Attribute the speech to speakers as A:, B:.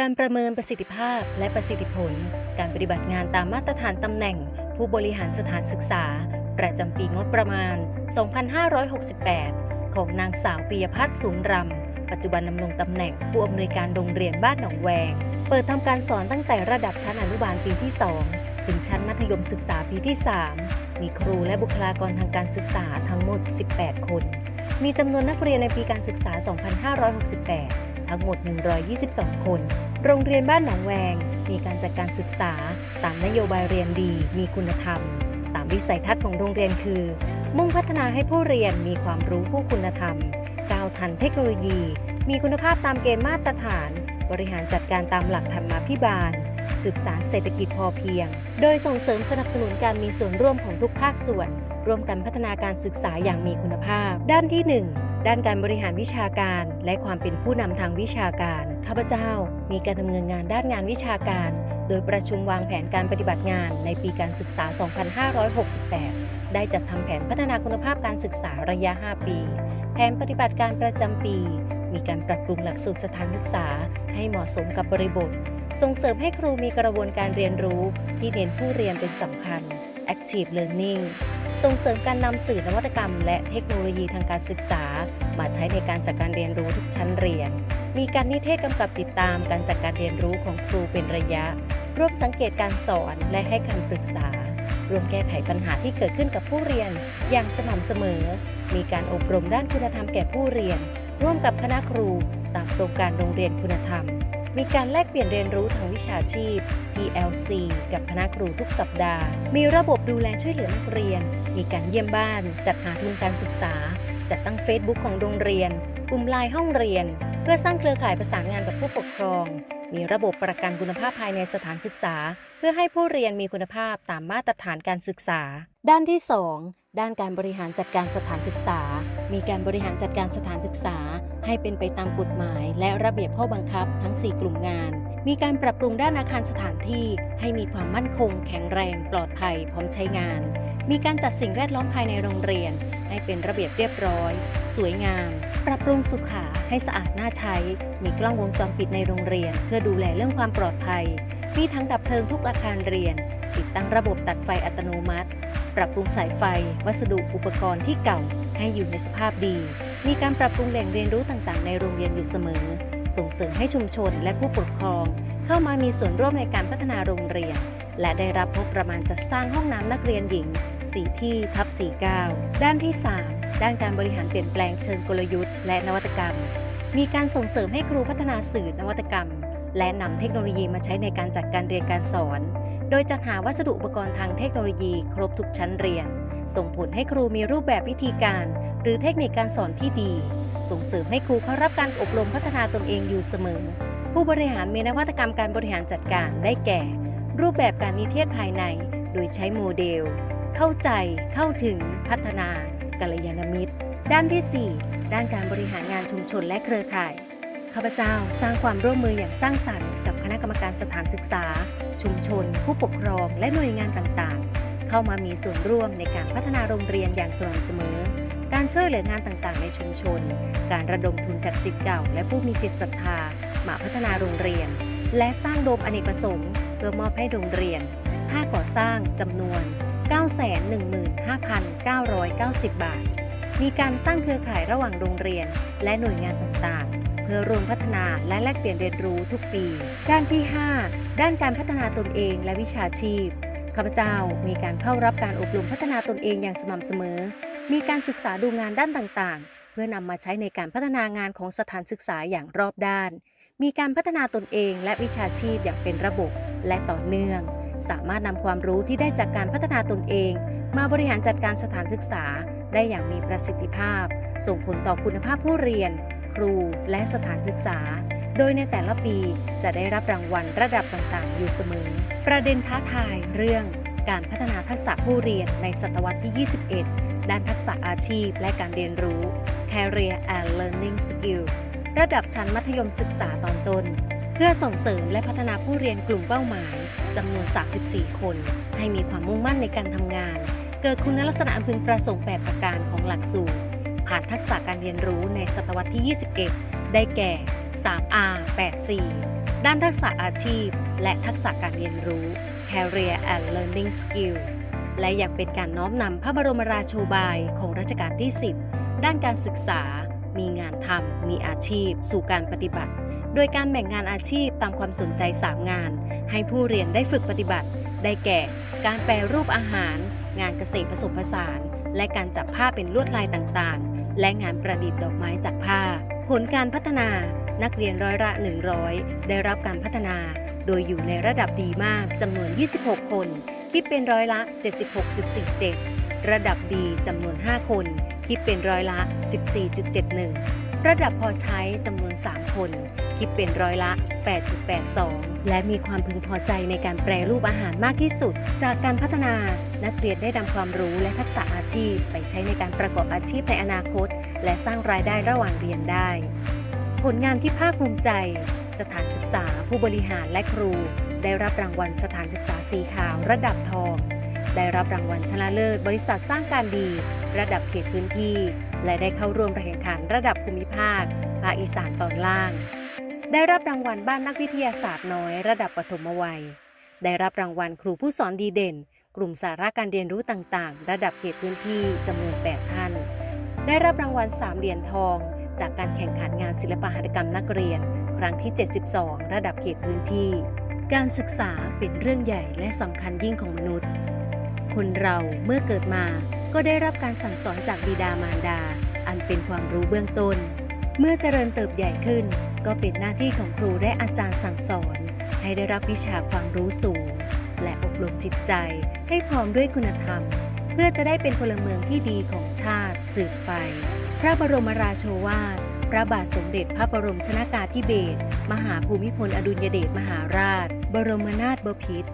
A: การประเมินประสิทธิภาพและประสิทธิผล การปฏิบัติงานตามมาตรฐานตำแหน่ง ผู้บริหารสถานศึกษา ประจำปีงบประมาณ 2568 ของนางสาวปิยพัฒน์สูงรำ ปัจจุบันดำรงตำแหน่งผู้อำนวยการโรงเรียนบ้านหนองแวง เปิดทำการสอนตั้งแต่ระดับชั้นอนุบาลปีที่ 2 ถึงชั้นมัธยมศึกษาปีที่ 3 มีครูและบุคลากรทางการศึกษาทั้งหมด 18 คน มีจำนวนนักเรียนในปีการศึกษา 2568 ทั้งหมด 122 คน โรงเรียนบ้านหนองแวง มีการจัดการศึกษา ตามนโยบายเรียนดี มีคุณธรรม ตามวิสัยทัศน์ของโรงเรียนคือ มุ่งพัฒนาให้ผู้เรียนมีความรู้คู่คุณธรรม ก้าวทันเทคโนโลยี มีคุณภาพตามเกณฑ์มาตรฐาน บริหารจัดการตามหลักธรรมาภิบาล สืบสารเศรษฐกิจพอเพียง โดยส่งเสริมสนับสนุนการมีส่วนร่วมของทุกภาคส่วน ร่วมกันพัฒนาการศึกษาอย่างมีคุณภาพ ด้านที่ 1 ด้านการบริหารวิชาการและความเป็นผู้นำทางวิชาการ ข้าพเจ้ามีการดำเนินงานด้านงานวิชาการ โดยประชุมวางแผนการปฏิบัติงานในปีการศึกษา 2568 ได้จัดทำแผนพัฒนาคุณภาพการศึกษาระยะ 5 ปี แผนปฏิบัติการประจำปี มีการปรับปรุงหลักสูตรสถานศึกษา ให้เหมาะสมกับบริบท ส่งเสริมให้ครูมีกระบวนการเรียนรู้ที่เน้นผู้เรียนเป็นสำคัญ Active Learning ส่งเสริมการนำสื่อนวัตกรรม และเทคโนโลยีทางการศึกษา มาใช้ในการจัดการเรียนรู้ทุกชั้นเรียน มีการนิเทศกำกับติดตามการจัดการเรียนรู้ของครูเป็นระยะ ร่วมสังเกตการสอนและให้คำปรึกษารวมแก้ไขปัญหาที่เกิดขึ้นกับผู้เรียน อย่างสม่ำเสมอ มีการอบรมด้านคุณธรรมแก่ผู้เรียน ร่วมกับคณะครู ตามโครงการโรงเรียนคุณธรรม มีการแลกเปลี่ยนเรียนรู้ทางวิชาชีพ PLC กับคณะครูทุกสัปดาห์ มีระบบดูแลช่วยเหลือนักเรียน มีการเยี่ยมบ้าน จัดหาทุนการศึกษา จัดตั้ง Facebook ของโรงเรียน กลุ่มไลน์ห้องเรียน เพื่อสร้างเครือข่ายประสานงานกับผู้ปกครอง มีระบบประกันคุณภาพภายในสถานศึกษา เพื่อให้ผู้เรียนมีคุณภาพตามมาตรฐานการศึกษา ด้านที่ 2ด้านการบริหารจัดการสถานศึกษา มีการบริหารจัดการสถานศึกษา ให้เป็นไปตามกฎหมาย และระเบียบข้อบังคับทั้ง 4 กลุ่มงาน มีการปรับปรุงด้านอาคารสถานที่ ให้มีความมั่นคง แข็งแรง ปลอดภัย พร้อมใช้งาน มีการจัดสิ่งแวดล้อมภายในโรงเรียน ให้เป็นระเบียบเรียบร้อย สวยงาม ปรับปรุงสุขาให้สะอาดน่าใช้ มีกล้องวงจรปิดในโรงเรียน เพื่อดูแลเรื่องความปลอดภัย มีทั้งดับเพลิงทุกอาคารเรียน ติดตั้งระบบตัดไฟอัตโนมัติ ปรับปรุงสายไฟ วัสดุอุปกรณ์ที่เก่า ให้อยู่ในสภาพดี มีการปรับปรุงแหล่งเรียนรู้ต่างๆ ในโรงเรียนอยู่เสมอ ส่งเสริมให้ชุมชนและผู้ปกครอง เข้ามามีส่วนร่วมในการพัฒนาโรงเรียน และได้รับงบประมาณจัดสร้างห้องน้ำนักเรียนหญิง 4 ที่ทับ 49 ด้านที่ 3 ด้านการบริหารเปลี่ยนแปลงเชิงกลยุทธ์ และนวัตกรรม มีการส่งเสริมให้ครูพัฒนาสื่อนวัตกรรม และนำเทคโนโลยีมาใช้ในการจัดการเรียนการสอน โดยจัดหาวัสดุอุปกรณ์ทางเทคโนโลยี ครบทุกชั้นเรียน ส่งผลให้ครูมีรูปแบบวิธีการ หรือเทคนิคการสอนที่ดี ส่งเสริมให้ครูเข้ารับการอบรมพัฒนาตนเองอยู่เสมอ ผู้บริหารมีนวัตกรรมการบริหารจัดการได้แก่ รูปแบบการนิเทศภายใน โดยใช้โมเดล เข้าใจเข้าถึงพัฒนากัลยาณมิตร ด้านทีสี่ 4 ด้านการบริหารงานชุมชนและเครือข่ายข้าพเจ้าสร้างความร่วมมืออย่างสร้างสรรค์กับคณะกรรมการสถานศึกษา ชุมชน ผู้ปกครองและหน่วยงานต่างๆ เข้ามามีส่วนร่วมในการพัฒนาโรงเรียนอย่างสม่ำเสมอ การช่วยเหลืองานต่างๆ ในชุมชน การระดมทุนจากสิทธิ์เก่า และผู้มีจิตศรัทธามาพัฒนาโรงเรียน และสร้างโดมอเนกประสงค์ เพื่อมอบให้โรงเรียน ค่าก่อสร้างจำนวน 915,990 บาท มีการสร้างเครือข่ายระหว่างโรงเรียน และหน่วยงานต่างๆ เพื่อร่วมพัฒนาและแลกเปลี่ยนเรียนรู้ทุกปี ด้านที่ 5 ด้านการพัฒนาตนเองและวิชาชีพข้าพเจ้ามีการเข้ารับการอบรมพัฒนาตนเองอย่างสม่ำเสมอ มีการศึกษาดูงานด้านต่างๆ เพื่อนำมาใช้ในการพัฒนางานของสถานศึกษาอย่างรอบด้าน มีการพัฒนาตนเองและวิชาชีพอย่างเป็นระบบและต่อเนื่อง สามารถนำความรู้ที่ได้จากการพัฒนาตนเอง มาบริหารจัดการสถานศึกษาได้อย่างมีประสิทธิภาพ ส่งผลต่อคุณภาพผู้เรียน ครูและสถานศึกษา โดยในแต่ละปีจะได้รับรางวัลระดับต่างๆ อยู่เสมอ ประเด็นท้าทายเรื่องการพัฒนาทักษะผู้เรียนในศตวรรษที่ 21 ด้านทักษะอาชีพและการเรียนรู้ Career and Learning Skill ระดับชั้นมัธยมศึกษาตอนต้น เพื่อส่งเสริมและพัฒนาผู้เรียนกลุ่มเป้าหมายจำนวน 34 คน ให้มีความมุ่งมั่นในการทำงาน เกิดคุณลักษณะอันพึงประสงค์ 8 ประการของหลักสูตร ผ่านทักษะการเรียนรู้ในศตวรรษที่ 21 ได้แก่ 3R 8 4 ด้านทักษะอาชีพ และทักษะการเรียนรู้ Career and Learning Skill และอยังเป็นการน้อมนำพระบรมราโชบายของรัชกาลที่ 10 ด้านการศึกษา มีงานทำมีอาชีพ สู่การปฏิบัติ โดยการแบ่งงานอาชีพตามความสนใจ 3 งาน ให้ผู้เรียนได้ฝึกปฏิบัติ ได้แก่ การแปรรูปอาหาร งานเกษตรผสมผสาน และการจับผ้าเป็นลวดลายต่างๆ และงานประดิษฐ์ดอกไม้จากผ้า ผลการพัฒนา นักเรียนร้อยละ 100 ได้รับการพัฒนา โดยอยู่ในระดับดีมากจำนวน 26 คน คิดเป็นร้อยละ 76.47 ระดับดีจำนวน 5 คน คิดเป็นร้อยละ 14.71 ระดับพอใช้จำนวน 3 คน คิดเป็นร้อยละ 8.82 และมีความพึงพอใจในการแปรรูปอาหารมากที่สุด จากการพัฒนานักเรียนได้นำความรู้และทักษะอาชีพ ไปใช้ในการประกอบอาชีพในอนาคต และสร้างรายได้ระหว่างเรียนได้ ผลงานที่ภาคภูมิใจ สถานศึกษา ผู้บริหารและครู ได้รับรางวัลสถานศึกษาสีขาวระดับทอง ได้รับรางวัลชนะเลิศ บริษัทสร้างการดี ระดับเขตพื้นที่ และได้เข้าร่วมแข่งขันระดับภูมิภาค ภาคอีสานตอนล่าง ได้รับรางวัลบ้านนักวิทยาศาสตร์น้อย ระดับปฐมวัย ได้รับรางวัลครูผู้สอนดีเด่น กลุ่มสาระการเรียนรู้ต่างๆ ระดับเขตพื้นที่จำนวน 8 ท่าน ได้รับรางวัล3เหรียญทอง จากการแข่งขันงานศิลปหัตถกรรมนักเรียน ครั้งที่ 72 ระดับเขตพื้นที่ การศึกษาเป็นเรื่องใหญ่และสำคัญยิ่งของมนุษย์ คนเราเมื่อเกิดมาก็ได้รับการสั่งสอนจากบิดามารดา อันเป็นความรู้เบื้องต้น เมื่อเจริญเติบใหญ่ขึ้น ก็เป็นหน้าที่ของครูและอาจารย์สั่งสอน ให้ได้รับวิชาความรู้สูง และอบรมจิตใจให้พร้อมด้วยคุณธรรม เพื่อจะได้เป็นพลเมืองที่ดีของชาติสืบไป พระบรมราโชวาทพระบาทสมเด็จพระบรมชนากาธิเบศรมหาภูมิพลอดุลยเดชมหาราช บรมนาถบพิตร